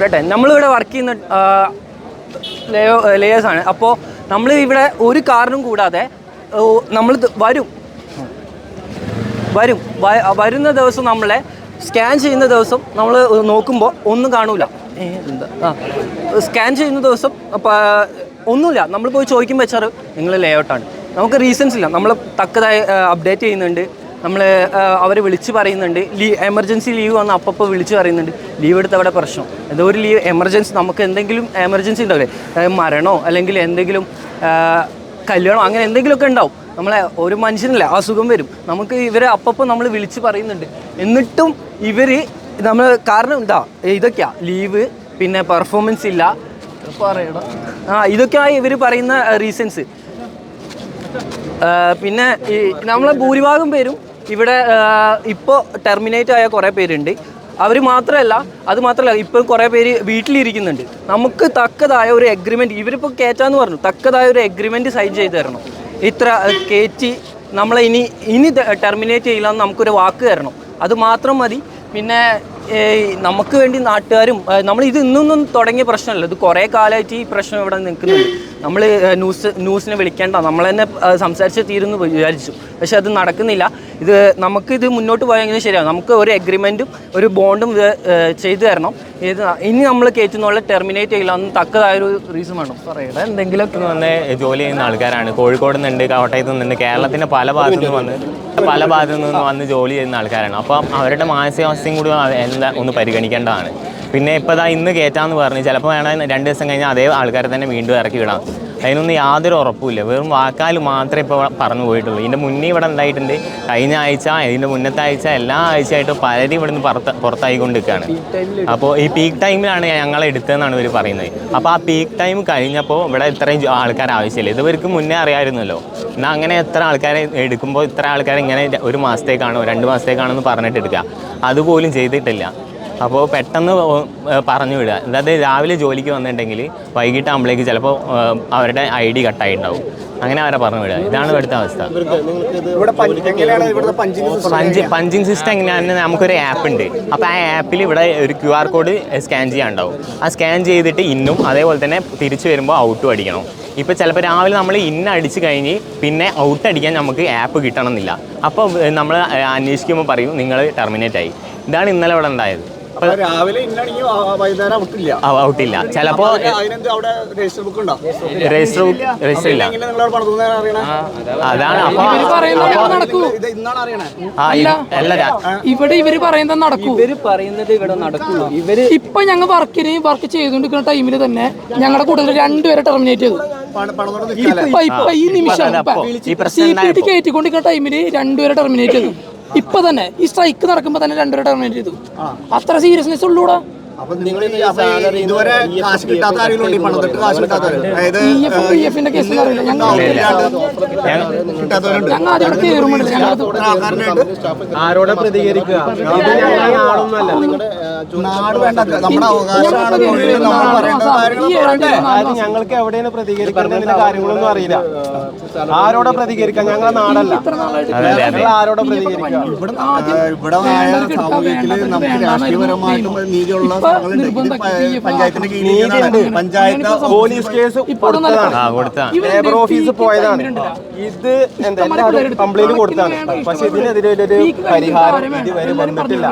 കേട്ടെ നമ്മളിവിടെ വർക്ക് ചെയ്യുന്ന ലേയേഴ്സ് ആണ്. അപ്പോൾ നമ്മൾ ഇവിടെ ഒരു കാരണം കൂടാതെ നമ്മൾ വരും. വരും. വരുന്ന ദിവസം നമ്മളെ സ്കാൻ ചെയ്യുന്ന ദിവസം നമ്മൾ നോക്കുമ്പോൾ ഒന്നും കാണൂല. സ്കാൻ ചെയ്യുന്ന ദിവസം ഒന്നുമില്ല. നമ്മൾ പോയി ചോദിക്കുമ്പോൾ വെച്ചാൽ നിങ്ങൾ ലേ ഔട്ടാണ് നമുക്ക് റീസൺസ് ഇല്ല. നമ്മൾ തക്കതായി അപ്ഡേറ്റ് ചെയ്യുന്നുണ്ട്. നമ്മൾ അവർ വിളിച്ച് പറയുന്നുണ്ട്. ലീ എമർജൻസി ലീവ് വന്ന് അപ്പോൾ വിളിച്ച് പറയുന്നുണ്ട്. ലീവ് എടുത്ത് അവിടെ പ്രശ്നം. എന്തോ ഒരു ലീവ് എമർജൻസി നമുക്ക് എന്തെങ്കിലും എമർജൻസി ഉണ്ടാവില്ലേ? മരണോ അല്ലെങ്കിൽ എന്തെങ്കിലും കല്യാണോ അങ്ങനെ എന്തെങ്കിലുമൊക്കെ ഉണ്ടാവും. നമ്മളെ ഒരു മനുഷ്യനില്ല അസുഖം വരും. നമുക്ക് ഇവരെ അപ്പപ്പോൾ നമ്മൾ വിളിച്ച് പറയുന്നുണ്ട്. എന്നിട്ടും ഇവർ നമ്മൾ കാരണം എന്താ? ഇതൊക്കെയാ. ലീവ് പിന്നെ പെർഫോമൻസ് ഇല്ല. പറയണം ആ ഇതൊക്കെയായി ഇവർ പറയുന്ന റീസൺസ്. പിന്നെ ഈ നമ്മളെ ഭൂരിഭാഗം പേരും ഇവിടെ ഇപ്പോൾ ടെർമിനേറ്റ് ആയ കുറേ പേരുണ്ട്. അവർ മാത്രമല്ല അത് മാത്രമല്ല ഇപ്പോൾ കുറേ പേര് വീട്ടിലിരിക്കുന്നുണ്ട്. നമുക്ക് തക്കതായ ഒരു എഗ്രിമെന്റ് ഇവരിപ്പോൾ കയറ്റാന്ന് പറഞ്ഞു തക്കതായ ഒരു എഗ്രിമെന്റ് സൈൻ ചെയ്ത് തരണം. ഇത്ര കയറ്റി നമ്മളെ ഇനി ഇനി ടെർമിനേറ്റ് ചെയ്യില്ലെന്ന് നമുക്കൊരു വാക്ക് തരണം. അത് മാത്രം മതി. പിന്നെ നമുക്ക് വേണ്ടി നാട്ടുകാരും നമ്മൾ ഇത് ഇന്നൊന്നും തുടങ്ങിയ പ്രശ്നമല്ല. ഇത് കുറേ കാലമായിട്ട് ഈ പ്രശ്നം ഇവിടെ നിൽക്കുന്നുണ്ട്. നമ്മൾ ന്യൂസ് ന്യൂസിനെ വിളിക്കേണ്ട നമ്മൾ തന്നെ സംസാരിച്ച് തീരുന്നു വിചാരിച്ചു. പക്ഷെ അത് നടക്കുന്നില്ല. ഇത് നമുക്ക് ഇത് മുന്നോട്ട് പോയെങ്കിലും ശരിയാണ് നമുക്ക് ഒരു എഗ്രിമെന്റും ഒരു ബോണ്ടും ചെയ്തു തരണം. ഇത് ഇനി നമ്മൾ കയറ്റുന്നുള്ള ടെർമിനേറ്റ് ചെയ്യില്ല. തക്കതായ തക്കതായൊരു റീസൺ വേണം. പറയട്ടെ എന്തെങ്കിലുമൊക്കെ വന്ന് ജോലി ചെയ്യുന്ന ആൾക്കാരാണ്. കോഴിക്കോട് നിന്നുണ്ട് കോട്ടയത്ത് നിന്നുണ്ട് കേരളത്തിന്റെ പല ഭാഗത്തു നിന്ന് വന്ന് പല ഭാഗത്തു നിന്ന് വന്ന് ജോലി ചെയ്യുന്ന ആൾക്കാരാണ്. അപ്പം അവരുടെ മാനസികാവസ്ഥയും കൂടി എന്താ ഒന്ന് പരിഗണിക്കേണ്ടതാണ്. പിന്നെ ഇപ്പോൾ ഇന്ന് കയറ്റാമെന്ന് പറഞ്ഞ് ചിലപ്പോൾ വേണമെങ്കിൽ രണ്ട് ദിവസം കഴിഞ്ഞാൽ അതേ ആൾക്കാരെ തന്നെ വീണ്ടും ഇറക്കി വിടാം. അതിനൊന്നും യാതൊരു ഉറപ്പുമില്ല. വെറും വാക്കാൽ മാത്രമേ ഇപ്പോൾ പറഞ്ഞു പോയിട്ടുള്ളൂ. ഇതിന്റെ മുന്നേ ഇവിടെ ഉണ്ടായിട്ടുണ്ട് കഴിഞ്ഞ ആഴ്ച ഇതിന്റെ മുന്നത്തെ ആഴ്ച എല്ലാ ആഴ്ചയായിട്ടും പലരും ഇവിടുന്ന് പുറത്ത് പുറത്തായിക്കൊണ്ടിരിക്കുകയാണ്. അപ്പോൾ ഈ പീക്ക് ടൈമിലാണ് ഞങ്ങൾ എടുത്തതെന്നാണ് ഇവർ പറയുന്നത്. അപ്പോൾ ആ പീക്ക് ടൈം കഴിഞ്ഞപ്പോൾ ഇവിടെ ഇത്രയും ആൾക്കാർ ആവശ്യമില്ല. ഇതുവർക്ക് മുന്നേ അറിയാമായിരുന്നല്ലോ. എന്നാൽ അങ്ങനെ എത്ര ആൾക്കാരെ എടുക്കുമ്പോൾ ഇത്ര ആൾക്കാരെ ഇങ്ങനെ ഒരു മാസത്തേക്കാണോ രണ്ട് മാസത്തേക്കാണോ എന്ന് പറഞ്ഞിട്ട് എടുക്കുക. അതുപോലും ചെയ്തിട്ടില്ല. അപ്പോൾ പെട്ടെന്ന് പറഞ്ഞു വിടുക. അതായത് രാവിലെ ജോലിക്ക് വന്നിട്ടുണ്ടെങ്കിൽ വൈകിട്ടാകുമ്പോഴേക്ക് ചിലപ്പോൾ അവരുടെ ഐ ഡി കട്ടായി ഉണ്ടാവും അങ്ങനെ അവരെ പറഞ്ഞു വിടുക. ഇതാണ് ഇവിടുത്തെ അവസ്ഥ. പഞ്ച് പഞ്ചിങ് സിസ്റ്റം എങ്ങനെയാണ്? നമുക്കൊരു ആപ്പ് ഉണ്ട്. അപ്പോൾ ആ ആപ്പിൽ ഇവിടെ ഒരു ക്യു ആർ കോഡ് സ്കാൻ ചെയ്യാനുണ്ടാവും. ആ സ്കാൻ ചെയ്തിട്ട് ഇന്നും അതേപോലെ തന്നെ തിരിച്ചു വരുമ്പോൾ ഔട്ടും അടിക്കണം. ഇപ്പോൾ ചിലപ്പോൾ രാവിലെ നമ്മൾ ഇന്ന് അടിച്ച് കഴിഞ്ഞ് പിന്നെ ഔട്ട് അടിക്കാൻ നമുക്ക് ആപ്പ് കിട്ടണമെന്നില്ല. അപ്പോൾ നമ്മൾ അന്വേഷിക്കുമ്പോൾ പറയും നിങ്ങൾ ടെർമിനേറ്റ് ആയി. ഇതാണ് ഇന്നലെ ഇവിടെ ഉണ്ടായത്. രാവിലെ വൈകുന്നേരം ഔട്ടില്ല. അവിടെ രജിസ്റ്റർ ബുക്ക് ഉണ്ടോ? രജിസ്റ്റർ രജിസ്റ്റർ ഇല്ല. അതാണ്. നടക്കൂ. അല്ല ഇവിടെ ഇവർ പറയുന്നത് നടക്കൂ. ഇവർ പറയുന്നത് ഇവിടെ നടക്കുള്ളൂ ഇവർ ഇപ്പൊ ഞങ്ങൾ വർക്കിന് വർക്ക് ചെയ്തുകൊണ്ടിരിക്കുന്ന ടൈമിൽ തന്നെ ഞങ്ങളുടെ കൂടുതൽ രണ്ടുപേരെ ടെർമിനേറ്റ് ചെയ്തു. ഇപ്പൊ ഇപ്പൊ ഈ നിമിഷം അതപ്പോ, ഈ പ്രശ്നം സി പി ടി. കയറ്റിക്കൊണ്ടിരിക്കുന്ന ടൈമിൽ രണ്ടുപേരെ ടെർമിനേറ്റ് ചെയ്തു. ഇപ്പൊ തന്നെ ഈ സ്ട്രൈക്ക് നടക്കുമ്പോ തന്നെ രണ്ടുപേരെ ടെർമിനേറ്റ് ചെയ്തു. അത്ര സീരിയസ്നെസ് ഉള്ളൂടാ. ഇതുവരെ കാശ് കിട്ടാത്ത ആരെങ്കിലും പണത്തിട്ട് കാശ് കയറുമ്പോഴല്ലേ ഞങ്ങൾ ആൾക്കാരുണ്ട് ആരോടെ പ്രതികരിക്കുക? നാട് വേണ്ട നമ്മുടെ അവകാശമാണ് ഞങ്ങൾക്ക് എവിടെയാണ് പ്രതികരിക്കേണ്ടതിന്റെ കാര്യങ്ങളൊന്നും അറിയില്ല. ആരോടെ പ്രതികരിക്കാം? ഞങ്ങളെ നാടല്ല. ആരോടെ പ്രതികരിക്കാം? ഇവിടെ നമുക്ക് രാഷ്ട്രീയപരമായിട്ടും നീതിയുള്ള പഞ്ചായത്തിന്റെ കീഴിലാണ് പഞ്ചായത്ത് പോലീസ് കേസ് കൊടുത്തതാണ്. ലേബർ ഓഫീസ് പോയതാണ്. ഇത് എന്താ എല്ലാവരും കംപ്ലൈന്റ് കൊടുത്താണ്. പക്ഷെ ഇതിനെതിരെ ഒരു പരിഹാരം ഇതുവരെ വന്നിട്ടില്ല.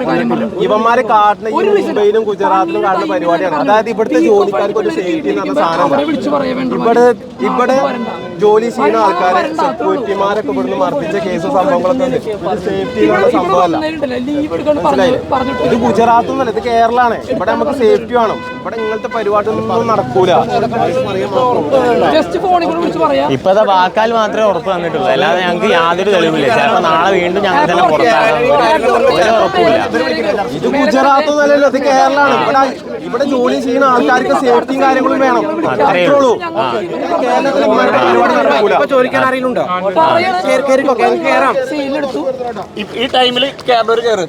ഇവന്മാര് കാട്ടുന്ന ഈ മുംബൈയിലും ഗുജറാത്തിലും കാണുന്ന പരിപാടിയാണ്. അതായത് ഇവിടുത്തെ ജോലിക്കാർക്ക് ഒരു സേഫ്റ്റി എന്ന് പറഞ്ഞ സാധനം വിളിച്ചു പറയാൻ വേണ്ടി. ഇവിടെ ഇവിടെ ജോലി ചെയ്യുന്ന ആൾക്കാരെ സെക്യൂരിറ്റിമാരൊക്കെ ഇവിടുന്ന് മർദ്ദിച്ച കേസ് സംഭവങ്ങളൊക്കെ ഉണ്ട്. ഇത് സേഫ്റ്റി എന്നുള്ള സംഭവമല്ല. മനസ്സിലായില്ലേ? പറഞ്ഞിട്ട് ഇത് ഗുജറാത്ത് ഒന്നല്ല ഇത് കേരളമാണ് ഇവിടെ നമുക്ക് സേഫ്റ്റി വേണം. ഇവിടെ ഇങ്ങനത്തെ പരിപാടികളൊന്നും നടക്കൂല. ജസ്റ്റ് ഫോണിൽ കൂടെ വിളിച്ച് പറയാം. ഇപ്പത്തെ വാക്കാൽ മാത്രമേ ഉറപ്പ് തന്നിട്ടുള്ളൂ. അല്ലാതെ ഞങ്ങൾക്ക് യാതൊരു തെളിവില്ല. ചിലപ്പോ നാളെ വീണ്ടും ഞങ്ങൾ തന്നെ ഒരു ഉറപ്പില്ല ഇത് ഗുജറാത്ത് ഒന്നല്ലല്ലോ അത് കേരളമാണ് ഇവിടെ ഇവിടെ ജോലി ചെയ്യുന്ന ആൾക്കാർക്ക് സേഫ്റ്റിയും കാര്യങ്ങളും വേണം. അത്രേ അത്രേ ഉള്ളൂ. ഉള്ളൂ കേരളത്തിൽ ഇങ്ങനത്തെ പരിപാടി നടക്കൂല. ചോദിക്കാൻ സീലെടുത്തു ഈ ടൈമിൽ കേരള